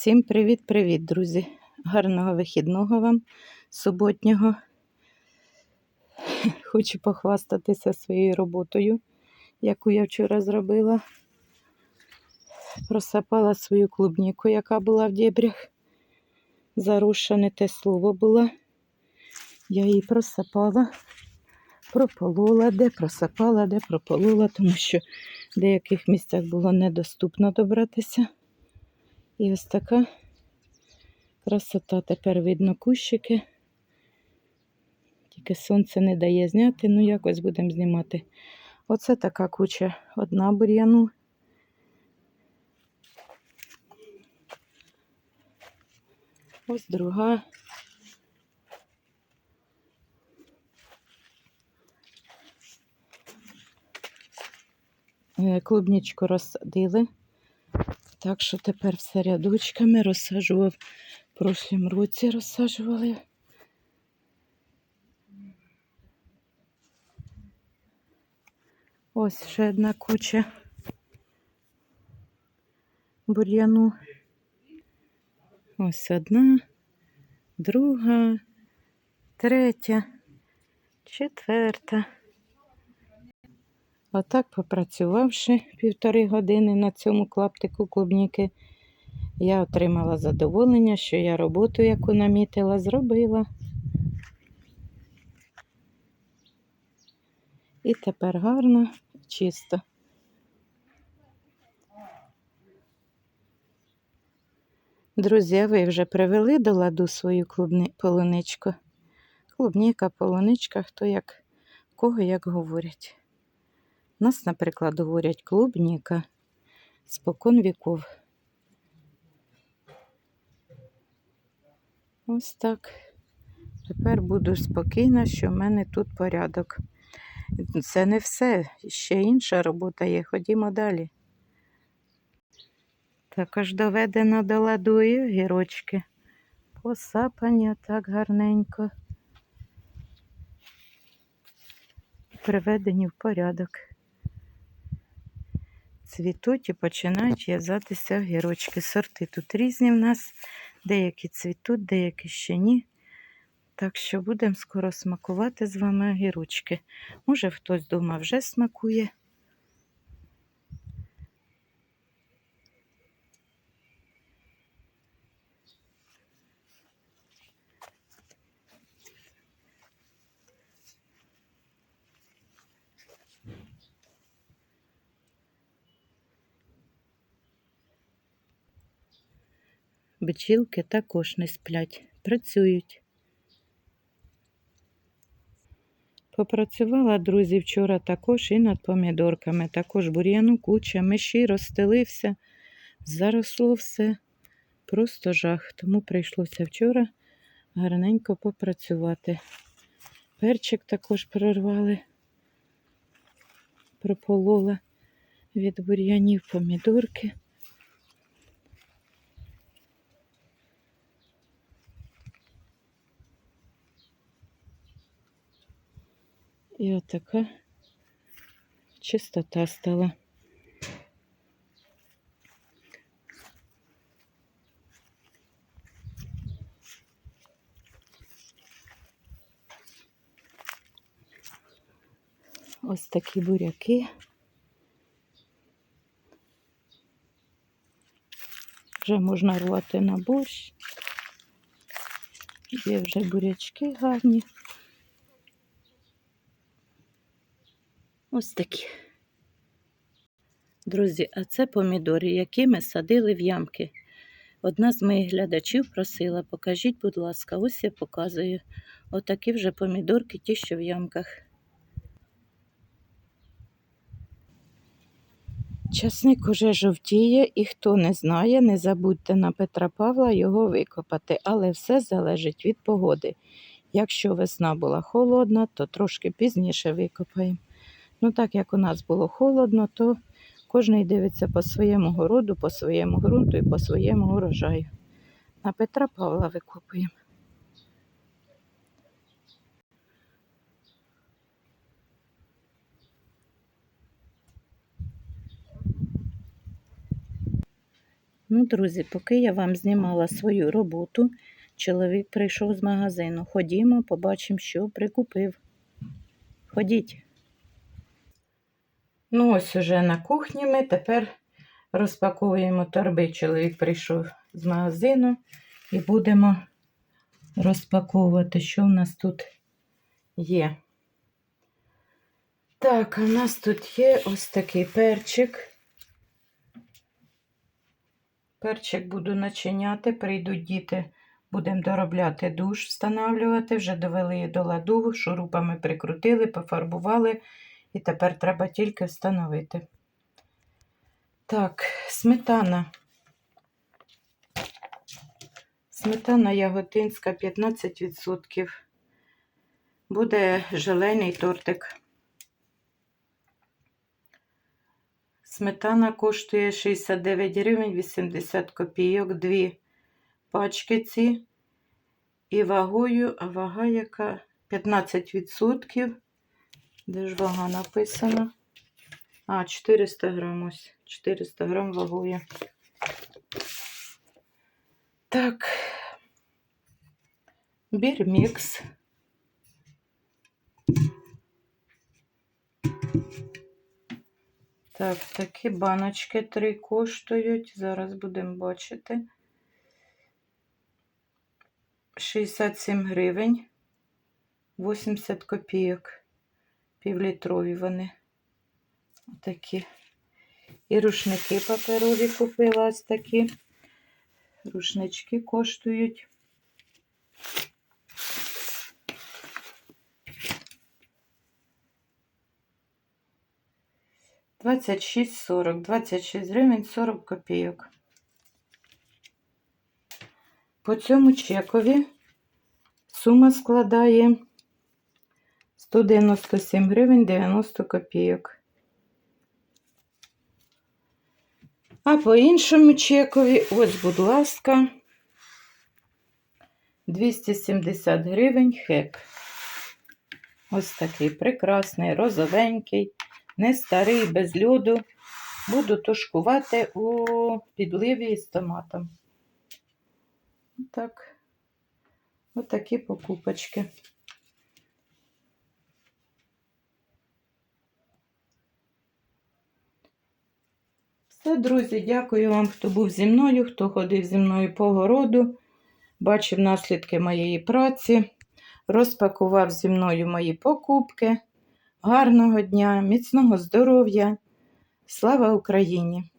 Всім привіт-привіт, друзі! Гарного вихідного вам суботнього. Хочу похвастатися своєю роботою, яку я вчора зробила. Просапала свою клубніку, яка була в дібрях. Зарушене те слово було. Я її просапала, прополола, де просапала, де прополола, тому що в деяких місцях було недоступно добратися. І ось така красота. Тепер видно кущики. Тільки сонце не дає зняти, ну якось будемо знімати. Оце така куча одна бур'яну. Ось друга. Е, Клубнічку розсадили. Так що тепер все рядочками розсаджував. В прошлім році розсаджували. Ось ще одна куча бур'яну. Ось одна, друга, третя, четверта. Отак, попрацювавши півтори години на цьому клаптику клубніки, я отримала задоволення, що я роботу, яку намітила, зробила. І тепер гарно, чисто. Друзі, ви вже привели до ладу свою клубни... полуничку? Клубніка, полуничка, хто як, кого як говорять. У нас, наприклад, говорять клубніка спокон віков. Ось так. Тепер буду спокійна, що в мене тут порядок. Це не все, ще інша робота є. Ходімо далі. Також доведено до ладу і огірочки. Посапані так гарненько. Приведені в порядок. Цвітуть і починають в'язатися огірочки. Сорти тут різні в нас. Деякі цвітуть, деякі ще ні. Так що будемо скоро смакувати з вами огірочки. Може, хтось вдома вже смакує. Бджілки також не сплять, працюють. Попрацювала, друзі, вчора також і над помідорками. Також бур'яну куча, миші розстелився, заросло все. Просто жах. Тому прийшлося вчора гарненько попрацювати. Перчик також прорвали, прополола від бур'янів помідорки. І отака чистота стала. Ось такі буряки. Вже можна рвати на борщ. Є вже бурячки гарні. Ось такі. Друзі, а це помідори, які ми садили в ямки. Одна з моїх глядачів просила, покажіть, будь ласка, ось я показую. Отакі вже помідорки, ті, що в ямках. Часник уже жовтіє, і хто не знає, не забудьте на Петра Павла його викопати, але все залежить від погоди. Якщо весна була холодна, то трошки пізніше викопаємо. Ну, так як у нас було холодно, то кожен дивиться по своєму городу, по своєму ґрунту і по своєму урожаю. На Петра Павла викопуємо. Ну, друзі, поки я вам знімала свою роботу, чоловік прийшов з магазину. Ходімо, побачимо, що прикупив. Ходіть. Ну, ось уже на кухні ми тепер розпаковуємо торби. Чоловік прийшов з магазину і будемо розпаковувати, що в нас тут є. Так, у нас тут є ось такий перчик. Перчик буду начиняти, прийдуть діти, будемо доробляти душ, встановлювати. Вже довели її до ладу, шурупами прикрутили, пофарбували, і тепер треба тільки встановити. Так, сметана. Сметана яготинська 15%. Буде желейний тортик. Сметана коштує 69 гривень 80 копійок, дві пачки ці. І вагою, а вага яка 15%. Де ж вага написана? А, 400 грам ось. 400 грам вагує. Так. Бірмікс. Так, такі баночки три коштують. Зараз будемо бачити. 67 гривень, 80 копійок. Півлітрові вони. Такі. І рушники паперові купила ось такі. Рушнички коштують. Двадцять шість сорок, двадцять шість гривень сорок копійок. По цьому чекові сума складає 197 гривень 90 копійок. А по іншому чекові, ось, будь ласка, 270 гривень хек. Ось такий прекрасний, розовенький, не старий, без льоду. Буду тушкувати у підливі з томатом. Так, отакі покупочки. Все, друзі, дякую вам, хто був зі мною, хто ходив зі мною по городу, бачив наслідки моєї праці, розпакував зі мною мої покупки. Гарного дня, міцного здоров'я! Слава Україні!